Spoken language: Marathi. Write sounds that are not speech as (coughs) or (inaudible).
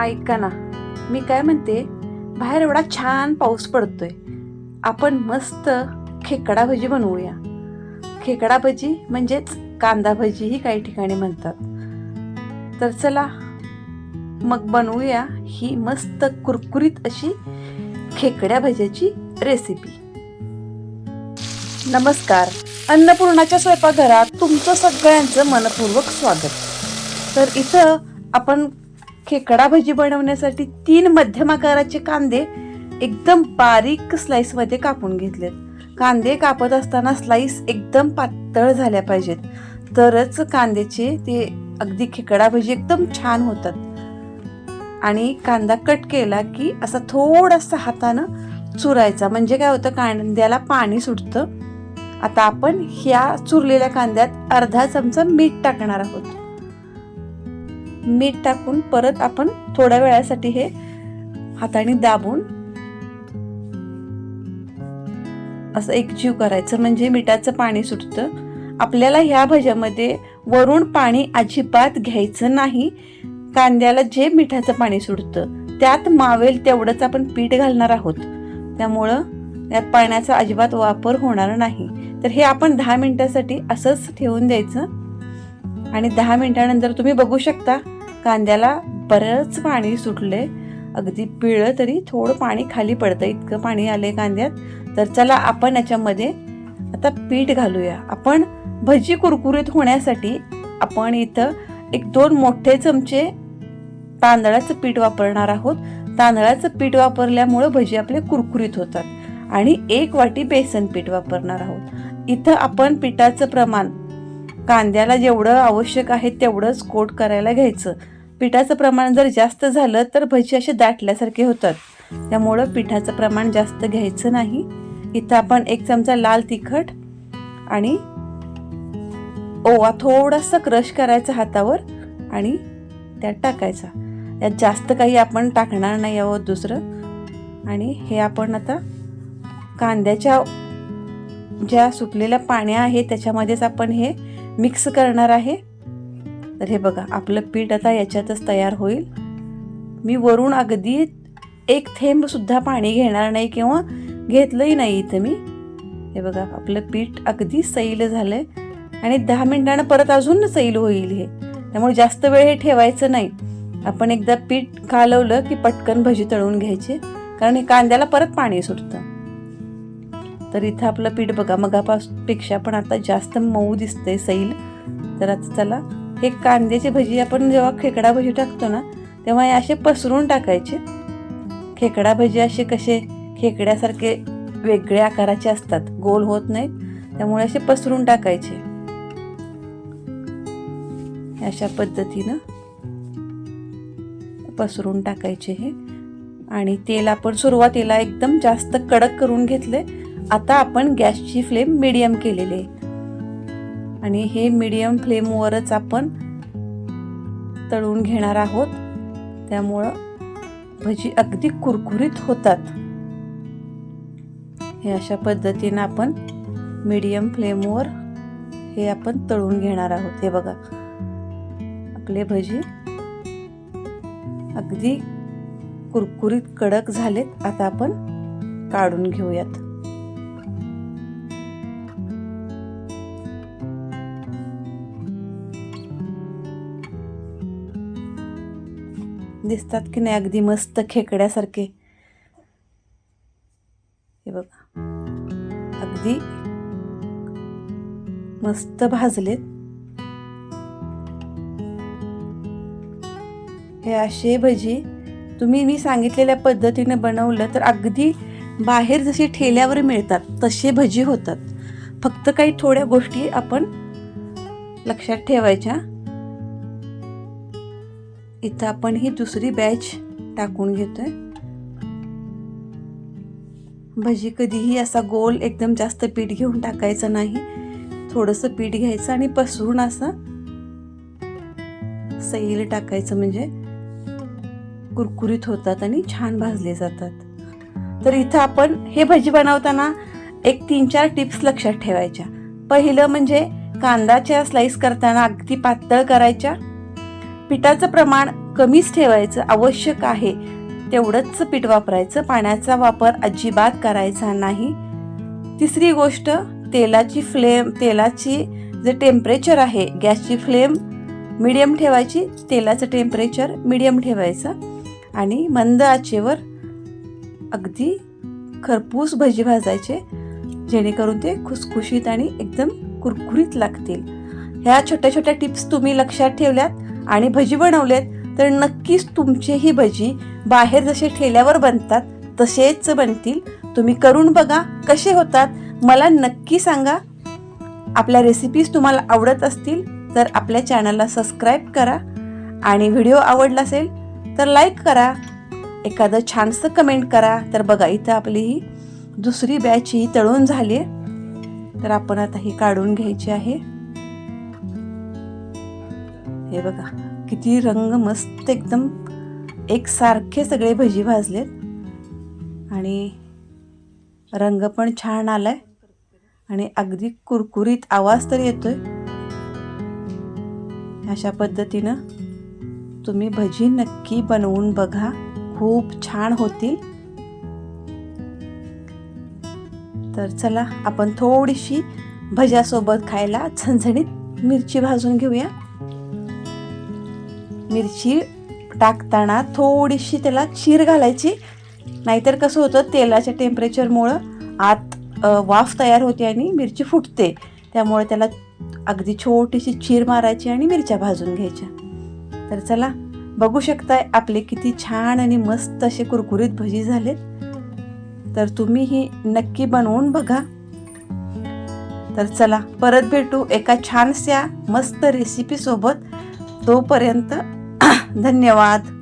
ऐका ना. मी काय म्हणते बाहेर एवढा छान पाऊस पडतोय. आपण मस्त खेकडा भजी बनवूया. खेकडा भजी म्हणजेच कांदा भजी ही काही ठिकाणी म्हणतात. तर चला मग बनवूया ही मस्त कुरकुरीत अशी खेकड्या भज्याची रेसिपी नमस्कार. अन्नपूर्णाच्या स्वयंपाकघरात तुमचं सगळ्यांचं मनपूर्वक स्वागत. तर इथं आपण खेकडा भजी बनवण्यासाठी तीन मध्यम आकाराचे कांदे एकदम बारीक स्लाईसमध्ये कापून घेतलेत. कांदे कापत असताना स्लाईस एकदम पातळ झाल्या पाहिजेत. तरच कांद्याचे ते अगदी खेकडा भजी एकदम छान होतात. आणि कांदा कट केला की असा थोडासा हातानं चुरायचा. म्हणजे काय होतं कांद्याला पाणी सुटतं. आता आपण ह्या चुरलेल्या कांद्यात अर्धा चमचा मीठ टाकणार आहोत. मीठ टाकून परत आपण थोड्या वेळासाठी हे हाताने दाबून असं एकजीव करायचं. म्हणजे मिठाचं पाणी सुटतं. आपल्याला ह्या भज्यामध्ये वरून पाणी अजिबात घ्यायचं नाही. कांद्याला जे मिठाचं पाणी सुटतं त्यात मावेल तेवढंच आपण पीठ घालणार आहोत. त्यामुळं यात पाण्याचा अजिबात वापर होणार नाही. तर हे आपण दहा मिनिटासाठी असंच ठेवून द्यायचं. आणि दहा मिनिटानंतर तुम्ही बघू शकता कांद्याला बरंच पाणी सुटले अगदी पिळं तरी थोडं पाणी खाली पडतं इतकं पाणी आले कांद्यात. तर चला आपण याच्यामध्ये आता पीठ घालूया. आपण भजी कुरकुरीत होण्यासाठी आपण इथं एक दोन मोठे चमचे तांदळाचं पीठ वापरणार आहोत. तांदळाचं पीठ वापरल्यामुळं भजी आपले कुरकुरीत होतात. आणि एक वाटी बेसन पीठ वापरणार आहोत. इथं आपण पिठाचं प्रमाण कांद्याला जेवढं आवश्यक आहे तेवढंच कोट करायला घ्यायचं. पिठाचं प्रमाण जर जास्त झालं तर भजी असे दाटल्यासारखे होतात. त्यामुळं पिठाचं प्रमाण जास्त घ्यायचं नाही. इथं आपण एक चमचा लाल तिखट आणि ओवा थोडासा क्रश करायचा हातावर आणि त्यात टाकायचा. यात जास्त काही आपण टाकणार नाही आहोत दुसरं. आणि हे आपण आता कांद्याच्या ज्या सुकलेल्या पाण्या आहे त्याच्यामध्येच आपण हे मिक्स करणार आहे. तर हे बघा आपलं पीठ आता याच्यातच तयार होईल. मी वरून अगदी एक थेंबसुद्धा पाणी घेणार नाही किंवा घेतलंही नाही इथं मी. हे बघा आपलं पीठ अगदी सैल झालंय. आणि दहा मिनिटानं परत अजून सैल होईल हे. त्यामुळे जास्त वेळ हे ठेवायचं नाही. आपण एकदा पीठ कालवलं की पटकन भजी तळून घ्यायचे कारण हे कांद्याला परत पाणी सुटतं. तर इथं आपलं पीठ बघा मगापासपेक्षा पण आता जास्त मऊ दिसतंय सैल. तर आता त्याला हे कांद्याची भजी आपण जेव्हा खेकडा भजी टाकतो ना तेव्हा हे असे पसरून टाकायचे. खेकडा भजी असे कसे खेकड्यासारखे वेगळ्या आकाराचे असतात गोल होत नाहीत त्यामुळे असे पसरून टाकायचे. अशा पद्धतीनं पसरून टाकायचे हे. आणि तेल आपण सुरुवातीला एकदम जास्त कडक करून घेतले. आता आपण गॅसची फ्लेम मिडियम केलेली आहे. आणि हे मिडियम फ्लेमवरच आपण तळून घेणार आहोत. त्यामुळं भजी अगदी कुरकुरीत होतात. हे अशा पद्धतीनं आपण मिडियम फ्लेमवर हे आपण तळून घेणार आहोत. हे बघा आपले भजी अगदी कुरकुरीत कडक झालेत. आता आपण काढून घेऊयात. दिसतात की नाही अगदी मस्त खेकड्यासारखे. हे बघा. अगदी मस्त भाजलेत. हे असे भजी तुम्ही मी सांगितलेल्या पद्धतीने बनवलं तर अगदी बाहेर जसे ठेल्यावर मिळतात तसे भजी होतात. फक्त काही थोड्या गोष्टी आपण लक्षात ठेवायच्या. इथं आपण ही दुसरी बॅच टाकून घेतोय. भजी कधीही असा गोल एकदम जास्त पीठ घेऊन टाकायचं नाही. थोडंसं पीठ घ्यायचं आणि पसरून असं सैल टाकायचं म्हणजे कुरकुरीत होतात आणि छान भाजले जातात. तर इथं आपण हे भजी बनवताना एक तीन चार टिप्स लक्षात ठेवायच्या. पहिलं म्हणजे कांदाच्या स्लाईस करताना अगदी पातळ करायच्या. पिठाचं प्रमाण कमीच ठेवायचं आवश्यक आहे. तेवढंच पीठ वापरायचं. पाण्याचा वापर अजिबात करायचा नाही. तिसरी गोष्ट तेलाची फ्लेम तेलाची जे टेम्परेचर आहे गॅसची फ्लेम मिडियम ठेवायची तेलाचं टेम्परेचर मिडियम ठेवायचं आणि मंद आचेवर अगदी खरपूस भजी भाजायचे जेणेकरून ते खुसखुशीत आणि एकदम कुरकुरीत लागतील. ह्या छोट्या छोट्या टिप्स तुम्ही लक्षात ठेवल्यात. आणि भजी बनवलेत तर नक्कीच तुमचीही भजी बाहेर जसे ठेल्यावर बनतात तसेच बनतील. तुम्ही करून बघा कसे होतात. मला नक्की सांगा. आपल्या रेसिपीज तुम्हाला आवडत असतील तर आपल्या चॅनलला सबस्क्राईब करा. आणि व्हिडिओ आवडला असेल तर लाईक करा. एखादं छानसं कमेंट करा. तर बघा इथं आपली ही दुसरी बॅच ही तळून झाली आहे तर आपण आता ही काढून घ्यायची आहे. हे बघा किती रंग मस्त एकदम एकसारखे सगळे भजी भाजलेत. आणि रंग पण छान आलाय. आणि अगदी कुरकुरीत आवाज तर येतोय. अशा पद्धतीनं तुम्ही भजी नक्की बनवून बघा. खूप छान होतील. तर चला आपण थोडीशी भज्यासोबत खायला झणझणीत मिरची भाजून घेऊया. मिरची टाकताना थोडीशी त्याला चीर घालायची. नाहीतर कसं होतं तेलाच्या टेम्परेचरमुळं आत वाफ तयार होते आणि मिरची फुटते. त्यामुळे त्याला अगदी छोटीशी चीर मारायची आणि मिरच्या भाजून घ्यायच्या. तर चला बघू शकताय आपले किती छान आणि मस्त असे कुरकुरीत भजी झालेत. तर तुम्ही ही नक्की बनवून बघा. तर चला परत भेटू एका छानशा मस्त रेसिपीसोबत तोपर्यंत (coughs) धन्यवाद.